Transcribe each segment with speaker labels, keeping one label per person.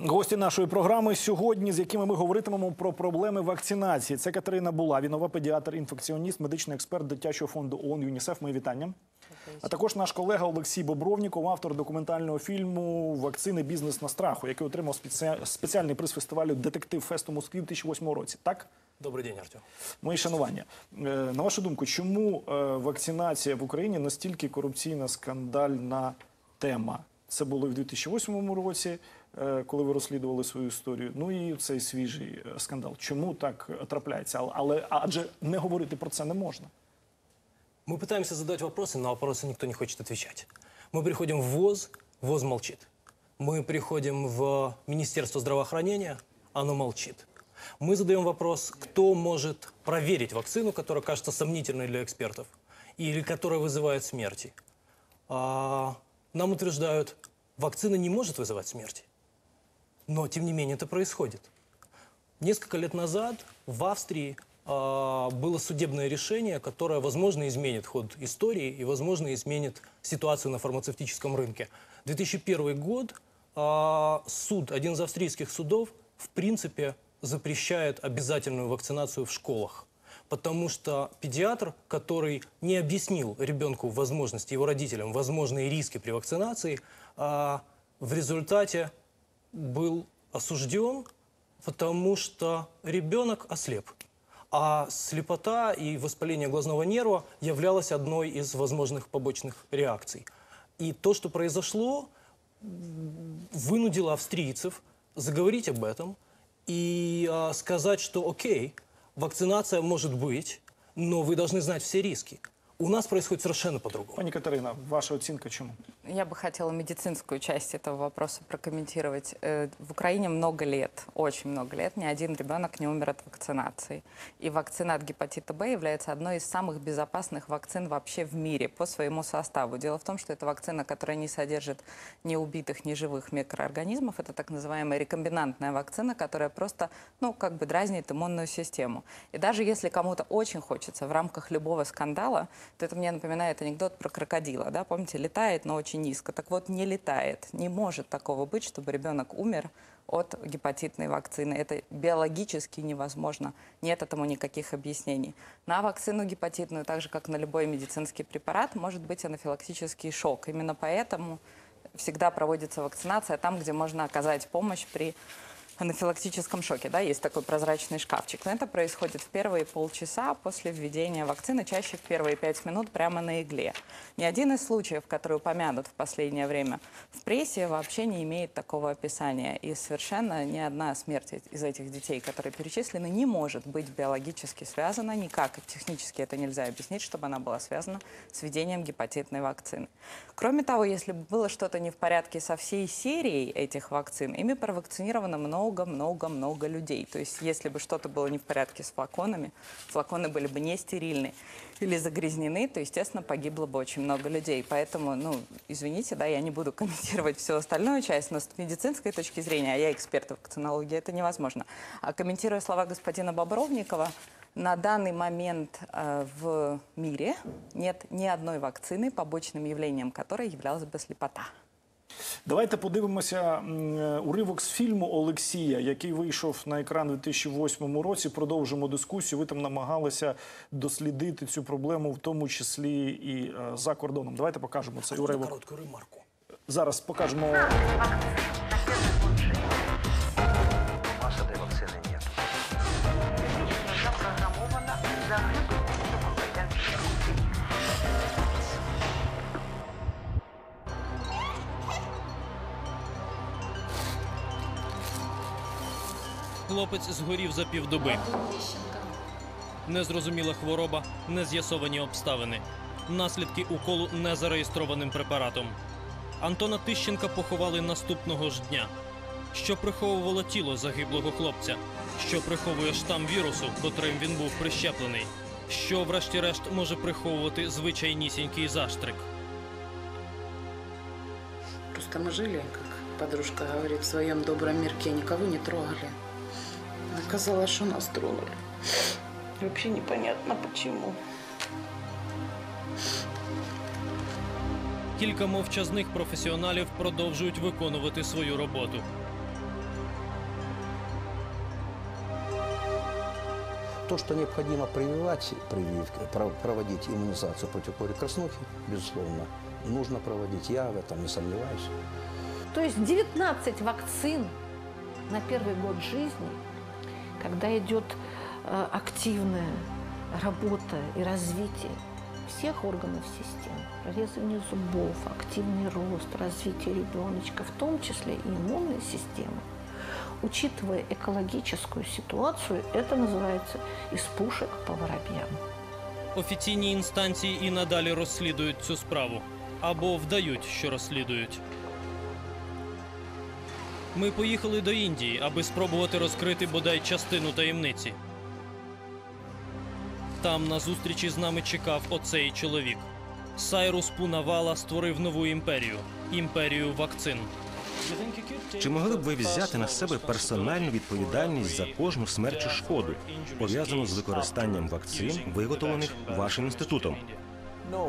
Speaker 1: Гості нашої програми сьогодні, з якими ми говоритимемо про проблеми вакцинації. Це Катерина Булавінова, педіатр, інфекціоніст, медичний експерт дитячого фонду ООН ЮНІСЕФ. Мої вітання. А також наш колега Олексій Бобровніков, автор документального фільму Вакцини бізнес на страху, який отримав спеці- спеціальний приз фестивалю Детектив Фест у Москві в 2008 році. Так?
Speaker 2: Добрый день, Артем.
Speaker 1: Мої шанування. Е, На вашу думку, чому е, вакцинація в Україні настільки корупційна скандальна тема? Це було і в 2008 році, коли ви розслідували свою історію. Ну і цей свіжий е, скандал. Чому так е, трапляється? Але- Але адже не говорити про це не можна.
Speaker 2: Мы пытаемся задать вопросы, на вопросы никто не хочет отвечать. Мы приходим в ВОЗ, ВОЗ молчит. Мы приходим в Министерство здравоохранения, оно молчит. Мы задаем вопрос, кто может проверить вакцину, которая кажется сомнительной для экспертов, или которая вызывает смерти. А, нам утверждают, вакцина не может вызывать смерти. Но, тем не менее, это происходит. Несколько лет назад в Австрии а, было судебное решение, которое, возможно, изменит ход истории и, возможно, изменит ситуацию на фармацевтическом рынке. 2001 год а, суд, один из австрийских судов, в принципе, запрещает обязательную вакцинацию в школах. Потому что педиатр, который не объяснил ребенку возможности, его родителям, возможные риски при вакцинации, а, в результате был осужден, потому что ребенок ослеп. А слепота и воспаление глазного нерва являлось одной из возможных побочных реакций. И то, что произошло, вынудило австрийцев заговорить об этом и а, сказать, что окей, вакцинация может быть, но вы должны знать все риски. У нас происходит совершенно по-другому.
Speaker 1: Пані Катерина, ваша оцінка чому?
Speaker 3: Я бы хотела медицинскую часть этого вопроса прокомментировать. Э, В Украине много лет, очень много лет, ни один ребенок не умер от вакцинации. И вакцина от гепатита Б является одной из самых безопасных вакцин вообще в мире по своему составу. Дело в том, что это вакцина, которая не содержит ни убитых, ни живых микроорганизмов. Это так называемая рекомбинантная вакцина, которая просто, ну, как бы дразнит иммунную систему. И даже если кому-то очень хочется в рамках любого скандала, то это мне напоминает анекдот про крокодила, да, помните, летает, но очень низко. Так вот, не летает, не может такого быть, чтобы ребенок умер от гепатитной вакцины. Это биологически невозможно. Нет этому никаких объяснений. На вакцину гепатитную, так же как на любой медицинский препарат, может быть анафилактический шок. Именно поэтому всегда проводится вакцинация там, где можно оказать помощь при анафилактическом шоке. Да, есть такой прозрачный шкафчик. Но это происходит в первые полчаса после введения вакцины, чаще в первые пять минут прямо на игле. Ни один из случаев, который упомянут в последнее время в прессе, вообще не имеет такого описания. И совершенно ни одна смерть из этих детей, которые перечислены, не может быть биологически связана никак. Технически это нельзя объяснить, чтобы она была связана с введением гепатитной вакцины. Кроме того, если бы было что-то не в порядке со всей серией этих вакцин, ими провакцинировано много-много-много людей. То есть если бы что-то было не в порядке с флаконами, флаконы были бы не стерильны или загрязнены, то, естественно, погибло бы очень много людей. Поэтому, ну, извините, да, я не буду комментировать всю остальную часть, но с медицинской точки зрения, а я эксперт в вакцинологии, это невозможно. А комментируя слова господина Бобровникова, на данный момент э, в мире нет ни одной вакцины, побочным явлением которой являлась бы слепота.
Speaker 1: Давайте подивимося е, уривок з фільму Олексія, який вийшов на екран у 2008 році. Продовжимо дискусію. Ви там намагалися дослідити цю проблему, в тому числі і е, за кордоном. Давайте покажемо цей уривок.
Speaker 2: Коротку ремарку.
Speaker 1: Зараз покажемо.
Speaker 4: Хлопець згорів за півдоби. Незрозуміла хвороба, нез'ясовані обставини. Наслідки уколу незареєстрованим препаратом. Антона Тищенка поховали наступного ж дня. Що приховувало тіло загиблого хлопця? Що приховує штам вірусу, котрим він був прищеплений? Що, врешті-решт, може приховувати звичайнісінький заштрик?
Speaker 5: Просто мы жили, как подружка говорит, в своем добром мирке, никого не трогали. Казалось, что нас тронули. Вообще непонятно почему.
Speaker 4: Кілька мовчазних професіоналів продовжують виконувати свою роботу.
Speaker 6: То, что необходимо прививать, прививки, проводить иммунизацию против кори краснухи, безусловно, нужно проводить. Я в этом не сомневаюсь.
Speaker 7: То есть 19 вакцин на первый год жизни – когда идет э, активная работа и развитие всех органов системы, прорезывание зубов, активный рост, развитие ребеночка, в том числе и иммунной системы, учитывая экологическую ситуацию, это называется «из пушек по воробьям».
Speaker 4: Офіційні інстанції і надалі розслідують цю справу або вдають, що розслідують. Ми поїхали до Індії, аби спробувати розкрити бодай частину таємниці. Там на зустрічі з нами чекав оцей чоловік. Сайрус Пунавала створив нову імперію імперію вакцин.
Speaker 8: Чи могли б ви взяти на себе персональну відповідальність за кожну смерть шкоду, пов'язану з використанням вакцин, виготовлених вашим інститутом?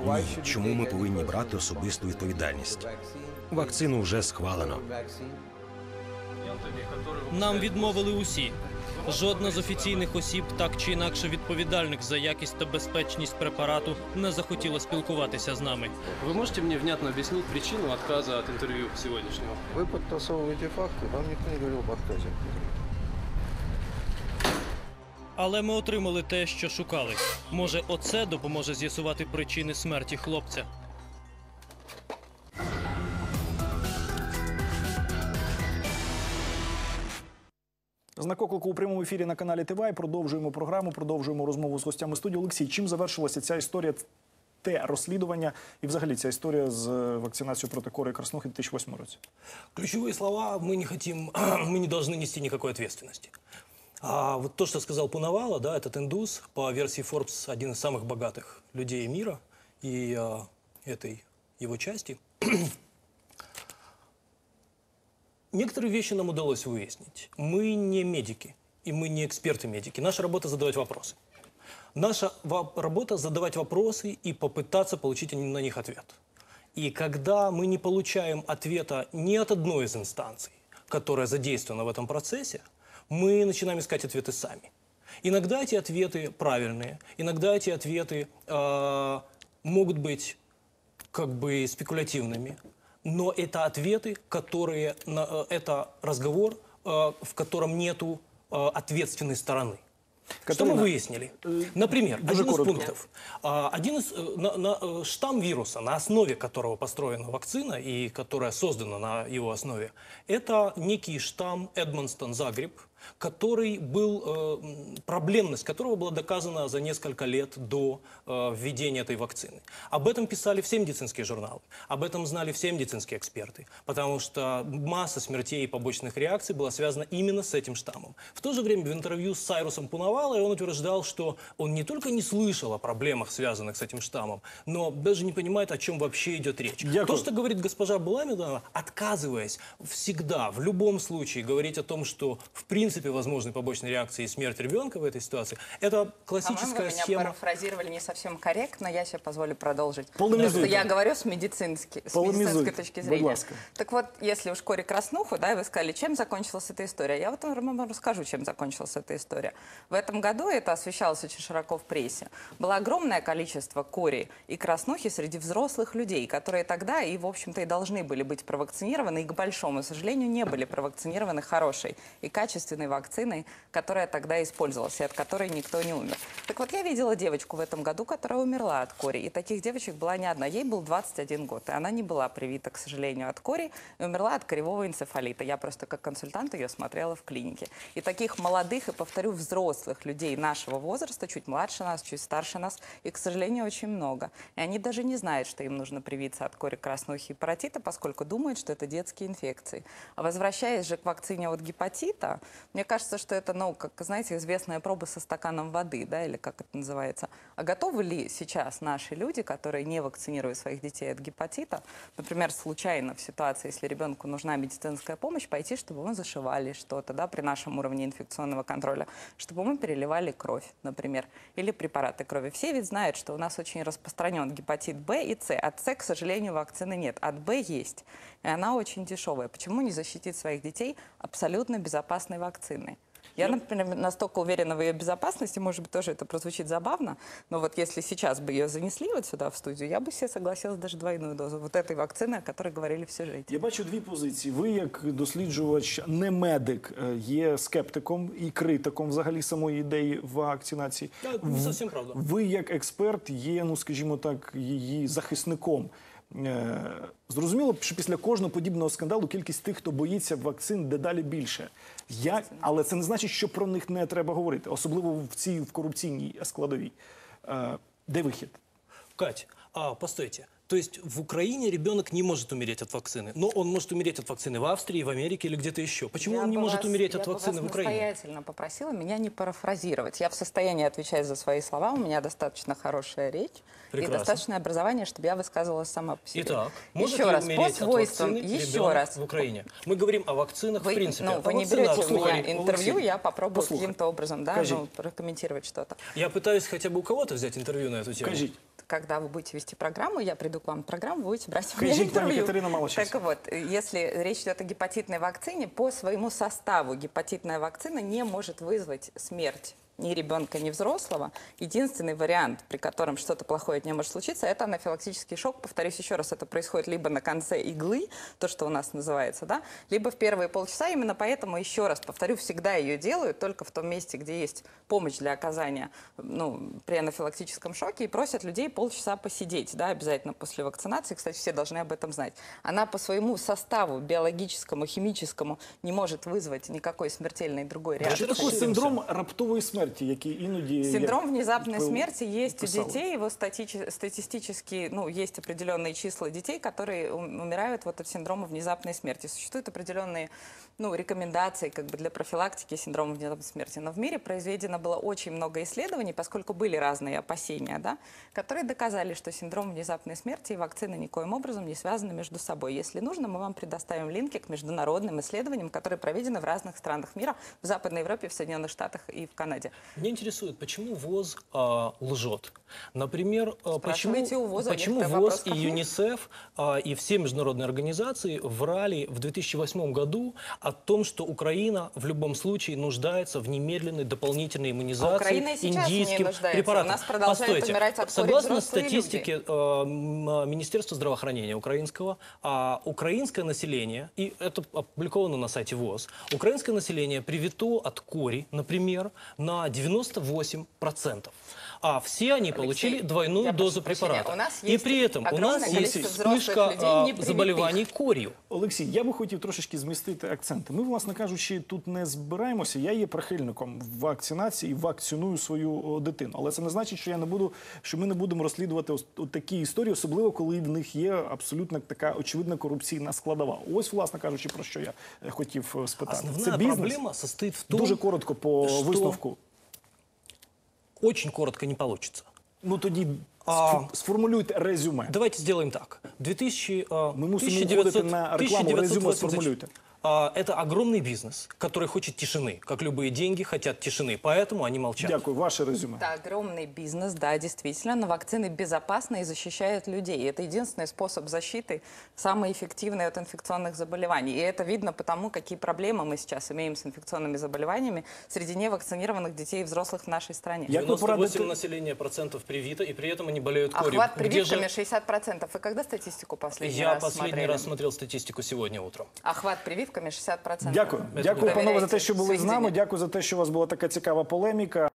Speaker 8: Ні, чому ми повинні брати особисту відповідальність? Вакцину вже схвалено.
Speaker 4: Нам відмовили усі. Жодна з офіційних осіб, так чи інакше відповідальних за якість та безпечність препарату, не захотіла спілкуватися з нами.
Speaker 2: Вы можете мне внятно объяснить причину отказа от интервью сегодняшнего?
Speaker 6: Вы подтасовываете факты, вам никто не говорил об отказе.
Speaker 4: Але ми отримали те, що шукали. Може, оце допоможе з'ясувати причини смерті хлопця.
Speaker 1: Знак оклику у прямому ефірі на каналі ТВА. Продовжуємо програму, продовжуємо розмову з гостями студії. Олексій, чим завершилася ця історія, те розслідування і взагалі ця історія з е, вакцинацією проти кори краснухи в 2008 році?
Speaker 2: Ключевые слова мы не хотим, мы не должны нести никакой ответственности. А вот то, что сказал Пунавала, да, этот индус, по версии Forbes, один из самых богатых людей мира и а, этой его части. Некоторые вещи нам удалось выяснить. Мы не медики, и мы не эксперты-медики. Наша работа задавать вопросы. Наша работа задавать вопросы и попытаться получить на них ответ. И когда мы не получаем ответа ни от одной из инстанций, которая задействована в этом процессе, мы начинаем искать ответы сами. Иногда эти ответы правильные, иногда эти ответы э, могут быть как бы спекулятивными, но это ответы, которые, на- э, это разговор, э, в котором нету э, ответственной стороны. Что мы выяснили? Например,
Speaker 1: дуже
Speaker 2: один из
Speaker 1: коротко.
Speaker 2: пунктов. А, Один из э, на- на, штамм вируса, на основе которого построена вакцина и которая создана на его основе, это некий штамм Эдмонстон Загреб, который был, э, проблемность которого была доказана за несколько лет до э, введения этой вакцины. Об этом писали все медицинские журналы, об этом знали все медицинские эксперты, потому что масса смертей и побочных реакций была связана именно с этим штаммом. В то же время в интервью с Сайрусом Пунавалой он утверждал, что он не только не слышал о проблемах, связанных с этим штаммом, но даже не понимает, о чем вообще идет речь.
Speaker 1: Дякую.
Speaker 2: То, что говорит госпожа Буламидова, отказываясь всегда, в любом случае говорить о том, что в принципе возможны побочные реакции и смерть ребенка в этой ситуации, это классическая
Speaker 3: вы меня
Speaker 2: схема.
Speaker 3: парафразировали не совсем корректно, я себе позволю продолжить. Потому что я говорю с, медицински, с медицинской точки
Speaker 1: будь
Speaker 3: зрения.
Speaker 1: ласка.
Speaker 3: Так вот, если уж Кори Краснуху, да, и вы сказали, чем закончилась эта история, я вот вам расскажу, чем закончилась эта история. В этом году, это освещалось очень широко в прессе, было огромное количество Кори и Краснухи среди взрослых людей, которые тогда и, в общем-то, и должны были быть провакцинированы, и, к большому сожалению, не были провакцинированы хорошей и качественной вакциной, которая тогда использовалась, и от которой никто не умер. Так вот, я видела девочку в этом году, которая умерла от кори, и таких девочек была не одна. Ей был 21 год, и она не была привита, к сожалению, от кори, и умерла от коревого энцефалита. Я просто как консультант ее смотрела в клинике. И таких молодых, и, повторю, взрослых людей нашего возраста, чуть младше нас, чуть старше нас, и, к сожалению, очень много. И они даже не знают, что им нужно привиться от кори краснухи и паротита, поскольку думают, что это детские инфекции. А возвращаясь же к вакцине от гепатита, мне кажется, что это, ну, как, знаете, известная проба со стаканом воды, да, или как это называется. А готовы ли сейчас наши люди, которые не вакцинируют своих детей от гепатита, например, случайно в ситуации, если ребенку нужна медицинская помощь, пойти, чтобы мы зашивали что-то, да, при нашем уровне инфекционного контроля, чтобы мы переливали кровь, например, или препараты крови. Все ведь знают, что у нас очень распространен гепатит Б и С. От С, к сожалению, вакцины нет. От Б есть. И она очень дешевая. Почему не защитить своих детей абсолютно безопасной вакциной? Я, например, настолько уверена в ее безопасности, может быть, тоже это прозвучит забавно, но вот если сейчас бы ее занесли вот сюда в студию, я бы себе согласилась даже двойную дозу вот этой вакцины, о которой говорили в сюжете.
Speaker 1: Я бачу дві позиції. Ви, як досліджувач, не медик, е, є скептиком і критиком взагалі самої ідеї вакцинації.
Speaker 2: Да, не совсем правда.
Speaker 1: Ви, як експерт, є, ну скажімо так, її захисником. Е, Зрозуміло, що після кожного подібного скандалу кількість тих, хто боїться вакцин, дедалі більше. Я, але це не значить, що про них не треба говорити, особливо в цій в корупційній складовій. Е, Де вихід?
Speaker 2: Кать, а, постойте. То есть в Украине ребенок не может умереть от вакцины, но он может умереть от вакцины в Австрии, в Америке или где-то еще. Почему
Speaker 3: Я
Speaker 2: он не
Speaker 3: бы
Speaker 2: может
Speaker 3: вас-
Speaker 2: умереть
Speaker 3: я
Speaker 2: от
Speaker 3: бы
Speaker 2: вакцины
Speaker 3: вас
Speaker 2: в Украине?
Speaker 3: настоятельно попросила меня не парафразировать. Я в состоянии отвечать за свои слова, у меня достаточно хорошая речь
Speaker 2: Прекрасно.
Speaker 3: и достаточное образование, чтобы я высказывалась сама по себе.
Speaker 2: Итак, может
Speaker 3: еще
Speaker 2: ли
Speaker 3: раз, по
Speaker 2: умереть от
Speaker 3: свойствам,
Speaker 2: вакцины
Speaker 3: еще
Speaker 2: ребенок
Speaker 3: раз.
Speaker 2: в Украине? Мы говорим о вакцинах
Speaker 3: Вы,
Speaker 2: в принципе.
Speaker 3: ну,
Speaker 2: о
Speaker 3: вы не
Speaker 2: вакцинах.
Speaker 3: берете у меня
Speaker 2: Слухай,
Speaker 3: интервью,
Speaker 1: Олексій,
Speaker 3: я попробую
Speaker 1: послухай.
Speaker 3: каким-то образом да,
Speaker 1: Кажіть.
Speaker 3: ну, прокомментировать что-то.
Speaker 2: Я пытаюсь хотя бы у кого-то взять интервью на эту тему.
Speaker 1: Кажіть.
Speaker 3: Когда вы будете вести программу, я приду к вам в программу, будете брать у меня интервью.
Speaker 1: Катерина, мало часу.
Speaker 3: Так вот, если речь идет о гепатитной вакцине, по своему составу гепатитная вакцина не может вызвать смерть ни ребенка, ни взрослого. Единственный вариант, при котором что-то плохое от нее может случиться, это анафилактический шок. Повторюсь еще раз, это происходит либо на конце иглы, то, что у нас называется, да, либо в первые полчаса. Именно поэтому, еще раз повторю, всегда ее делают только в том месте, где есть помощь для оказания ну, при анафилактическом шоке, и просят людей полчаса посидеть, да, обязательно после вакцинации. Кстати, все должны об этом знать. Она по своему составу биологическому, химическому не может вызвать никакой смертельной другой
Speaker 1: Що
Speaker 3: реакции.
Speaker 1: таке синдром раптової смерті, який іноді
Speaker 3: Синдром
Speaker 1: як
Speaker 3: внезапной
Speaker 1: ви
Speaker 3: смерти есть у
Speaker 1: писали?
Speaker 3: детей. Его стати- статистически, ну, есть определенные числа детей, которые ум- умирают вот от синдрома внезапной смерти. Существуют определенные, ну, рекомендации как бы для профилактики синдрома внезапной смерти. Но в мире произведено было очень много исследований, поскольку были разные опасения, да, которые доказали, что синдром внезапной смерти и вакцины никоим образом не связаны между собой. Если нужно, мы вам предоставим линки к международным исследованиям, которые проведены в разных странах мира, в Западной Европе, в Соединенных Штатах и в Канаде.
Speaker 2: Меня интересует, почему ВОЗ а, лжет. Например, а, почему,
Speaker 3: у ВОЗа,
Speaker 2: почему ВОЗ и. ЮНИСЕФ а, и все международные организации врали в 2008 году о том, что Украина в любом случае нуждается в немедленной дополнительной иммунизации
Speaker 3: А Украина
Speaker 2: индийским препаратом.
Speaker 3: У нас продолжают
Speaker 2: Постойте,
Speaker 3: умирать от
Speaker 2: согласно
Speaker 3: люди.
Speaker 2: статистике э, м, э, Министерства здравоохранения украинского, а, украинское население, и это опубликовано на сайте ВОЗ, украинское население привито от кори, например, на 98%. А все они получили двойную
Speaker 3: я
Speaker 2: дозу
Speaker 3: прошу прощения,
Speaker 2: препарата.
Speaker 3: у нас
Speaker 2: и
Speaker 3: есть
Speaker 2: при этом у
Speaker 3: огромное
Speaker 2: нас есть
Speaker 3: количество взрослых
Speaker 2: вспышка
Speaker 3: людей,
Speaker 2: а,
Speaker 3: не привитых.
Speaker 2: заболеваний корью.
Speaker 1: Олексій, я би хотів трошечки змістити акценти. Ми, власне кажучи, тут не збираємося. Я є прихильником вакцинації і вакциную свою о, дитину. Але це не значить, що я не буду, що ми не будемо розслідувати ось от такі історії, особливо коли в них є абсолютно така очевидна корупційна складова. Ось, власне кажучи, про що я е, хотів е, спитати.
Speaker 2: Основная
Speaker 1: це бізнес.
Speaker 2: проблема состоит в том,
Speaker 1: Дуже коротко по
Speaker 2: що-
Speaker 1: висновку.
Speaker 2: Очень коротко не получится.
Speaker 1: Ну тоді
Speaker 2: А-
Speaker 1: сф- сформулюйте резюме.
Speaker 2: Давайте сделаем так. 2000, а,
Speaker 1: Мы мусим
Speaker 2: 1900
Speaker 1: уходить на рекламу, резюме
Speaker 2: 1980.
Speaker 1: сформулируйте.
Speaker 2: А, Это огромный бизнес, который хочет тишины. Как любые деньги хотят тишины, поэтому они молчат.
Speaker 1: Дякую, ваше резюме.
Speaker 3: Это огромный бизнес, да, действительно, но вакцины безопасны и защищают людей. И это единственный способ защиты, самый эффективный от инфекционных заболеваний. И это видно потому, какие проблемы мы сейчас имеем с инфекционными заболеваниями среди невакцинированных детей и взрослых в нашей стране.
Speaker 1: Як ви
Speaker 2: 98
Speaker 1: порадите?
Speaker 2: населения процентов привито, и при этом они болеют корью.
Speaker 3: Охват
Speaker 2: Где
Speaker 3: прививками
Speaker 2: же...
Speaker 3: 60%. Вы когда статистику последний
Speaker 2: Я
Speaker 3: раз
Speaker 2: последний
Speaker 3: смотрели?
Speaker 2: раз смотрел статистику сегодня утром.
Speaker 3: Охват прививками 60%.
Speaker 1: Дякую.
Speaker 2: Це
Speaker 1: Дякую,
Speaker 2: буде.
Speaker 1: панове, за те, що були з
Speaker 3: Довіряйте
Speaker 1: нами.
Speaker 3: свідчення.
Speaker 1: Дякую за те, що у вас була така цікава полеміка.